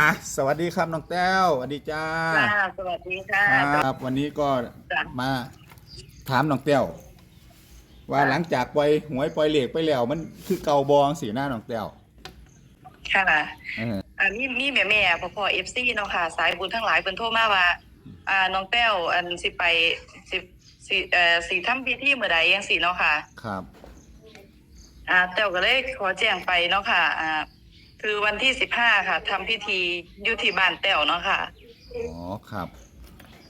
อะสวัสดีครับน้องแต้วสวัสดีจ้าค่ะสวัสดีค่ะครับ วันนี้ก็จ้ะมาถามน้องแต้วว่าจ้ะหลังจากปล่อยหวยปล่อยเหล็กไปแล้ว มันคือเกาบองสีหน้าน้องแต้วค่ะเอออันนี้มีแม่แม่พ่อพ่อเอฟซีเนาะค่ะ สายบุญทั้งหลายเพิ่นโทรมาว่า อ่าน้องแต้วอันสิไปสิสิเอ่อสิทำพิธีเมื่อใดจังซี่เนาะค่ะ ครับ อ่าแต้วก็เลยขอแจ้งไปเนาะค่ะ อ่า คือวันที่สิบห้าค่ะทำพิธีอยู่ที่บ้านแต้วเนาะค่ะ อ๋อครับ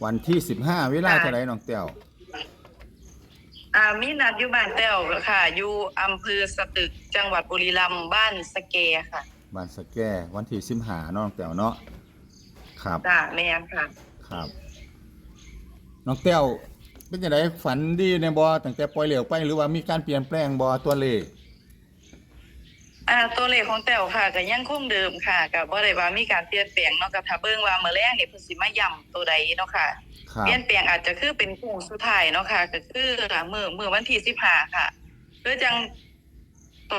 วันที่สิบห้าเวลาเท่าไหรน้องแต้วอ่ามีนัดอยู่บ้านแต้วค่ะอยู่อำเภอสตึกจังหวัดบุรีรัมย์บ้านสะเกค่ะบ้านสะแก้วันที่สิบห้าน้องแต้วเนาะครับจ้าแม่นค่ะ ครับ น้องแต้วเป็นยังไงฝันดีในบอตั้งแต่ปล่อยเหลวไปหรือว่ามีการเปลี่ยนแปลงบอตัวเลข อ่าตัวเลขของแต้วค่ะก็ยังคงเดิมค่ะก็บ่ได้ว่ามีการเปลี่ยนแปลงเนาะก็ถ้าเบิ่งว่ามื้อแรกนี่เพิ่นสิมาย้ำตัวใดเนาะค่ะ ครับ เปลี่ยนแปลงอาจจะคือเป็นโค้งสุดท้ายเนาะค่ะ ก็คือมื้อมื้อวันที่15ค่ะคือจัง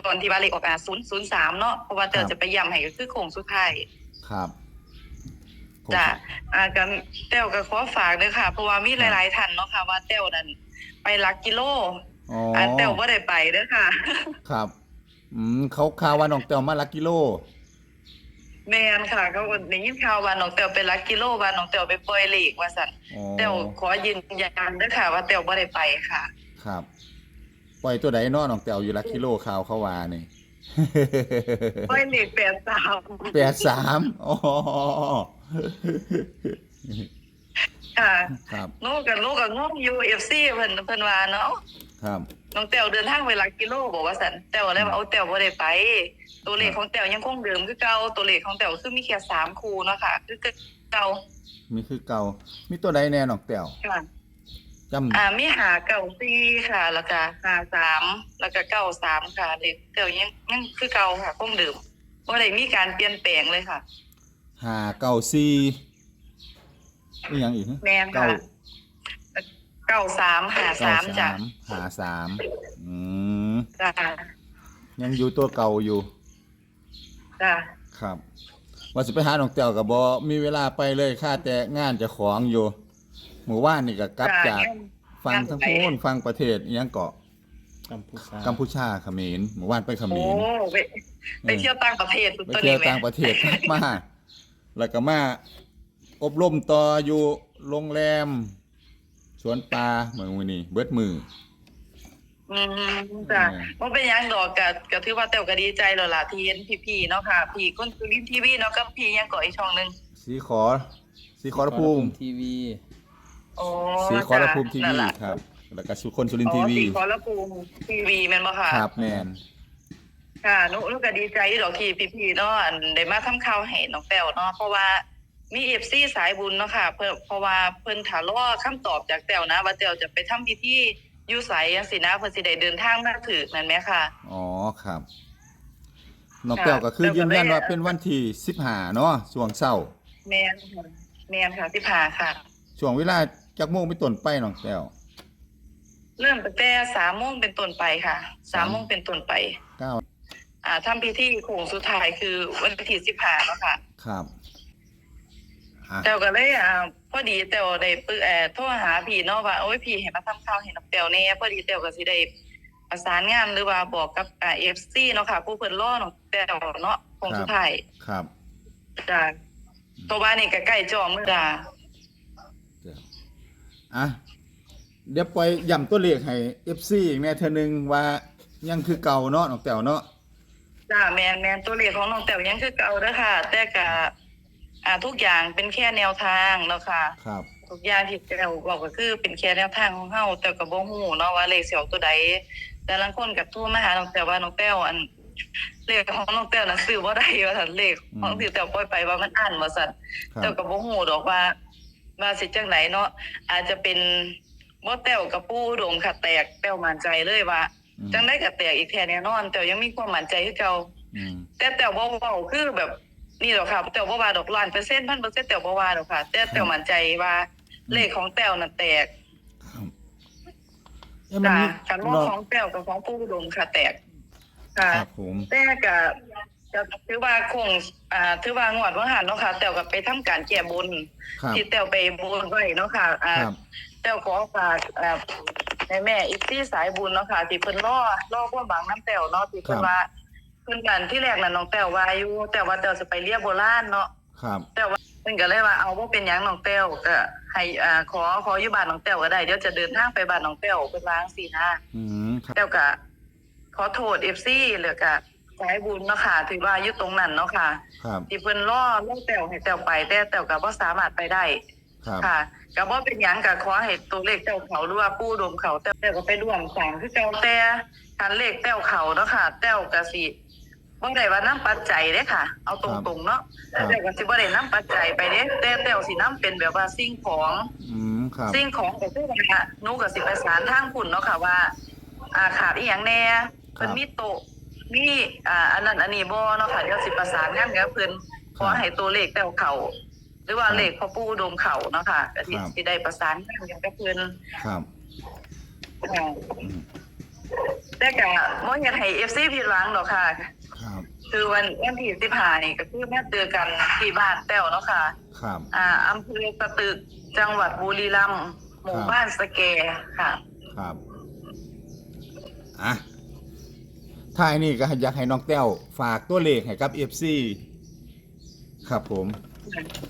ตอนที่ว่าเลขออกอ่า003เนาะเพราะว่าแต้วจะไปย้ำให้ก็คือโค้งสุดท้าย ครับจ้ะอ่าก็แต้วก็ขอฝากเด้อค่ะ เพราะว่ามีหลาย ๆท่านเนาะค่ะว่าแต้วนั่นไปหลักกิโลอ๋ออ่าแต้วบ่ได้ไปเด้อค่ะ ครับ อืมเขาข่าวว่าน้องแต้วมาลักกิโล แม่นค่ะเขาก็ได้ยินข่าวว่าน้องแต้วไปหลักกิโลว่าน้องแต้วไปปล่อยเลขว่าซั่นอ๋อแต้วขอยืนยันด้วยค่ะ ว่าแต้วบ่ได้ไปค่ะ ครับ ปล่อยตัวใดเนาะน้องแต้วอยู่ลักกิโลข่าวเขาว่านี่ ปล่อยเลขแปดสามแปดสามอ๋อค่ะครับหนูกับหนูกับงงอยู่ FC เพิ่นเพิ่นว่าเนาะ ครับ น้องแต้วเดินทางไปหลักกิโลบอกว่าซั่นแต้วเลยว่าเอาแต้วบ่ได้ไป ตัวเลขของแต้วยังคงเดิมคือเก่าตัวเลขของแต้วคือมีแค่สามคู่เนาะค่ะคือเก่ามีคือเก่า มีตัวใดแน่น้องแต้วค่ะจำอ่ามีหาเก่าซีค่ะ แล้วก็หาสามแล้วก็เก้าสามค่ะเลขแต้วยังยังคือเก่าค่ะคงเดิมบ่ได้มีการเปลี่ยนแปลงเลยค่ะหาเก่าซีอีหยังอีกฮะแม่นเก้าค่ะ เก้าสามหาเก้าสามจ้ะสามหาสามอืมจ้ะยังอยู่ตัวเก่าอยู่ จ้ะครับว่าสิไปหาน้องแต้วกับบอมีเวลาไปเลยค่าแต่งานเจะของอยู่ หมู่ว่านนี่ก็กลับจ้ะจากงั้นฟังทั้งโน้นฟังประเทศอิหยังเกาะกัมพูชากัมพูชาเขมรหมู่ว่านไปเขมโอ้รไปไปเที่ยวต่างประเทศสุดไปตัวเที่นี้ยวแหมต่างประเทศมาแล้วก็มาอบรมต่ออยู่โรงแรม สวนปลาเมืองมือนี่เบิดมือ อืมจ้ะเออบ่เป็นหยังดอกก็ก็ถือว่าแต้วก็ดีใจแล้วล่ะที่เห็นพี่ๆเนาะค่ะ พี่คนสุรินทร์ทีวีเนาะกับพี่ยังก่ออีกช่องหนึงสีขอ สีขอรภูมิ ทีวีโอ้สีขอรภูมิทีนั่วีนล่ะครับ แล้วก็สุคนสุรินทอ๋ร์อทีวี สีขอรภูมิทีวีแม่นบ่ค่ะ ครับแมนค่ะหนูหนูก็ดีใจอยู่ดอกที่พี่ๆเนาะอันได้มาทำข่าวให้น้องแต้วเนาะเพราะว่า มี FC สายบุญเนาะค่ะเพิ่นเพราะว่าเพิ่นถามรอคำตอบจากแต้วนะ ว่าแต้วจะไปทำพิธีอยู่ไสจังซี่นะเพิ่นสิได้เดินทางมาถึกนั่นแหมค่ะ อ๋อครับน้องค่ะแก้วก็คือแล้วก็ยืนยันได้ว่าเป็นวันที่สิบห้าเนาะช่วงเช้าแม่นค่ะแม่นค่ะที่พาค่ะ ช่วงเวลาจากโมงไปต้นไปน้องแก้วเริ่มตั้งแต่สามโมงเป็นต้นไปค่ะสามโมงเป็นต้นไปเก้าอ่าทำพิธีโค้งสุดท้ายคือวันที่สิบห้าเนาะค่ะ ครับ อะแต่ก็เลยอ่าพอดีแต่วได้ปึเอ่อโทรหาพี่เนาะว่าโอ้ยพี่เห็นมาทำข่าวเห็นน้ำเตียวแน่พอดีเตียวก็สิได้ประสานงานหรือว่าบอกกับอ่าเอฟซีเนาะค่ะ ผู้เพิ่นรอน้องเตียวเนาะโค้งสุดท้ายครับจ้ะตัวบ้านนี่ก็ใกล้จอมือจ้ะเดี๋ยวอะเดี๋ยวปล่อยย่ำตัวเลขให้ FC อีกแม่เธอหนึงว่ายังคือเก่าเนาะน้องแต้วเนาะจ้าแมนแมนตัวเลขของน้องแต้วยังคือเก่าเด้อค่ะ แต่ก็ อ่าทุกอย่างเป็นแค่แนวทางเนาะค่ะครับ ทุกอย่างที่แต้วบอกก็คือเป็นแค่แนวทางของเฮาแต่ก็บ่ฮู้เนาะว่าเลขสิออกตัวใดแต่ละคนก็โทรมาหาน้องแต้วว่าน้องแต้วอันเลขของน้องแต้วน่ะซื้อบ่ได้ว่าซั่นเลขของที่แต้วปล่อยไปว่ามันอั้นว่าซั่นครัแต่บก็บ่ฮู้ดอกว่าว่าสิจังไหนเนาะอาจจะเป็นบ่แต้วกับปู่อุดมค่ะแตกแต้วมั่นใจเลยว่าอืมจังได้ก็แตกอีกแท้แน่นอน แต่ยังมีความมั่นใจคือเก่าอืมแต่แต่ว่าเว้าคือแบบ นี่หรอกค่ะแต่ว่าว่าดอกล้านเปอร์เซ็นต์พันเปอร์เซ็นต์แต่ว่าว่าดอกค่ะ แต่แต่มั่นใจว่าเลขของแต้วน่ะแตกครับเอ๊ะมันจ้ะมีกันว่าของแต้วกับของผู้อุดมค่ะ แตกค่ะ ครับผมแต่ก็จะถือว่าคงอ่าถือว่างวดว่าหันเนาะค่ะ แต่ก็ไปทำการแก้บนครับที่แต้วไปบนไว้เนาะค่ะอ่าครับ แต้วขอฝากอ่าในแม่อีกที่สายบุญเนาะค่ะที่เพิ่นล่อล่อความหวังน้ำแต้วเนาะที่เพิ่นว่า เพิ่นกันที่แรกน่ะน้องแต้วว่าอยู่แต่ว่าแต้วจะไปเรียกโบราณเนาะครับ แต่ว่าเพิ่นก็เลยว่าเอาว่าเป็นหยังน้องแต้วก็ให้อ่าขอขออยู่บ้านน้องแต้วก็ได้เดี๋ยวจะเดินทางไปบ้านน้องแต้วเพิ่นวาจั่งซี่นะ อืมครับแต้วก็ขอโทษ FC หรือก็สายบุญเนาะค่ะถือว่าอยู่ตรงนั้นเนาะค่ะ ครับ ที่เพิ่นล่อล่อแต้วให้แต้วไป แต่แต้วก็บ่สามารถไปได้ครับ ค่ะก็บ่เป็นหยังก็ขอให้ตัวเลขแต้วเขาหรือว่าปู่ดมเขาแต้วแต้วก็ไปร่วมสร้างคือเก่าแต่การเลขแต้วเขาเนาะค่ะ แต้วก็สิ บ่ได้ว่านํปัจจัยเด้ค่ะ เอาตรงๆเนาะครับ แต่ก็สิบ่ได้นํปัจจัยไปเด้แต่แต้วสินํเป็นแบบว่าสิ่งของ อืมครับ สิ่งของก็คือว่าหนูก็สิประสานทางคุณเนาะค่ะว่า อ่าขาดอีหยังแน่เพิ่นมีโต๊ะมีอ่าอันนั้นอันนี้บ่เนาะค่ะเดี๋ยวสิประสานงานกับเพิ่นขอให้ตัวเลขแต้วเขาหรือว่าเลขพ่อปู่อุดมเขาเนาะค่ะก็สิสิได้ประสานงานกันกับเพิ่นครับค่ะอืมแต่ก็บ่อยากให้ FC ผิดหวังหรอกค่ะ ครับคือวันวันที่15นี่ก็คือมาเจอกันที่บ้านแต้วเนาะค่ะ ครับ อ่าอำเภอสตึกจังหวัดบุรีรัมย์หมู่ครับบ้านสแกค่ะ ครับอะท้ายนี่ก็อยากให้น้องแต้วฝากตัวเลขให้กับ FC ครับผม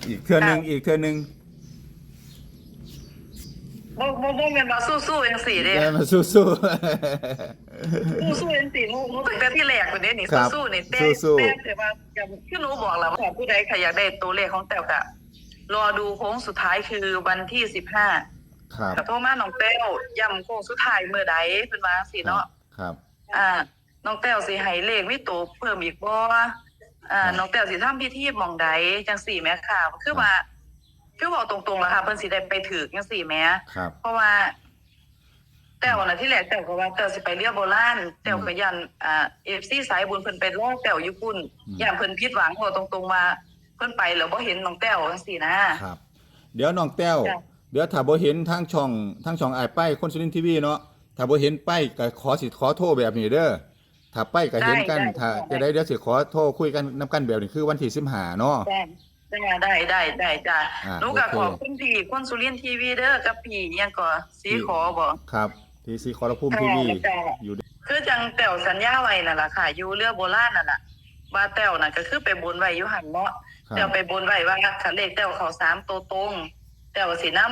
อีกเทื่อหนึงอีกเทื่อหนึง บ่บ่บ่แม่นว่าสู้ๆจังซี่เด้ได้มาสู้สู้ๆจังซี่หนูหนูตั้งแต่ที่แรกเลยเด้นี่ครับสู้ๆนี่แต่สู้ๆ แต่แต่ว่าอย่างที่หนูบอกแล้วว่าผู้ใดใครอยากได้ตัวเลขของแต้วก็รอดูโค้งสุดท้ายคือวันที่15ๆครับก็โทรมาน้องแต้วย้ำโค้งสุดท้ายมื้อใดเพิ่นว่าจังซี่เนาะ ครับ อ่า น้องแต้วสิให้เลขมีตัวเพิ่มอีกบ่อ่า น้องแต้วสิทำพิธีหม่องใดจังซี่แหม่ค่ะ คือว่า คือเว้าตรงๆแล้วค่ะเพิ่นสิได้ไปถึกจังซี่แหม่ครับ เพราะว่า แต้วน่ะที่แรกแต้วก็ว่าแต้วสิไปเรียกโบราณแต้วก็ยันอ่า FC สายบุญเพิ่นไปรอแต้วอยู่พุ่นย่านเพิ่นผิดหวังเว้าตรงๆว่าเพิ่นไปแล้วบ่เห็นน้องแต้วจังซี่นะ ครับ เดี๋ยวน้องแต้วจ้ะ เดี๋ยวถ้าบ่เห็นทางช่องทางช่องไอ้ายป้ายคนสุรินทร์ทีวีเนาะถ้าบ่เห็นป้ายก็ขอสิขอโทรแบบนี้เด้อถ้าป้ายก็เห็นกันได้ถ้าได้จะได้เดี๋ยวสิขอโทรคุยกันนํกันแบบนี้คือวันที่15เนาะ ได้ได้ได้ได้จ้ะอ่าหนูก็โอเค ขอบคุณพี่คนสุรินทร์ทีวีเด้อกับพี่อิหยังก็สีขอบ่ครับที่ซีคอรภูมิทีวี จ้ะอยู่คือจังแต้วสัญญาไว้นั่นล่ะค่ะ อยู่เรือโบราณนั่นล่ะว่าแต้วน่ะก็คือไปบนไว้อยู่หันเนาะครัแต้วบไปบนไว้ว่าถ้าเลขแต้วเขาสามตัวตรงแต้วสินํ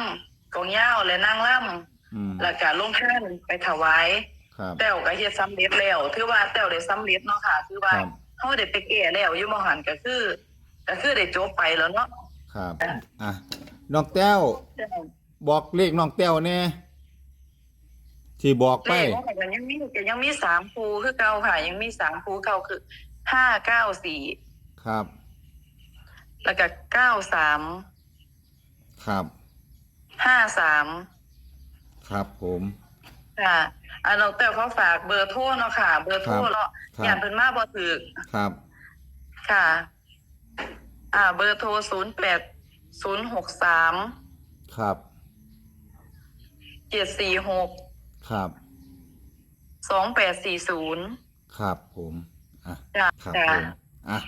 กองยาวและนางล่ำอืมแล้วก็ลงท่านไปถวาย ครับ แต้วก็เฮ็ดสำเร็จแล้วถือว่าแต้วได้สำเร็จเนาะค่ะ คือว่าครับ เฮาได้ไปแก้แล้วอยู่มหันก็คือ ก็คือได้จบไปแล้วเนาะครับ อะน้องแต้วบอกเลขน้องแต้วแน่ที่บอกไปเลขของมันยังมีก็ยังมีสามคูคือเก่าค่ะ ยังมีสามคูเก่าคือห้าเก้าสี่ครับ แล้วก็เก้าสามครับห้าสามครับผมค่ะอันน้องแต้วเขาฝากเบอร์โทรเนาะค่ะ เบอร์โทรเนาะครับอย่างเพิ่นมาบ่ถือครับ ค่ะ อ่า เบอร์โทรศูนย์แปดศูนย์หกสามครับ เจ็ดสี่หกครับ สองแปดสี่ศูนย์ ครับผมอะจ้ะครับจ้ะ ผมอะ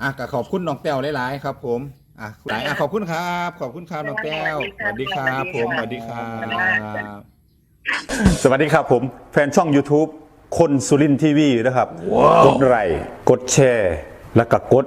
อะก็ขอบคุณน้องแต้วหลายๆ ครับผมอะหลายอะขอบคุณครับ ขอบคุณครับน้องแต้วสวัสดีครับผมสวัสดีครับ สวัสดีครับผมแฟนช่อง YouTube คนสุรินทีวีนะครับ กดไลค์กดแชร์ แล้วก็กด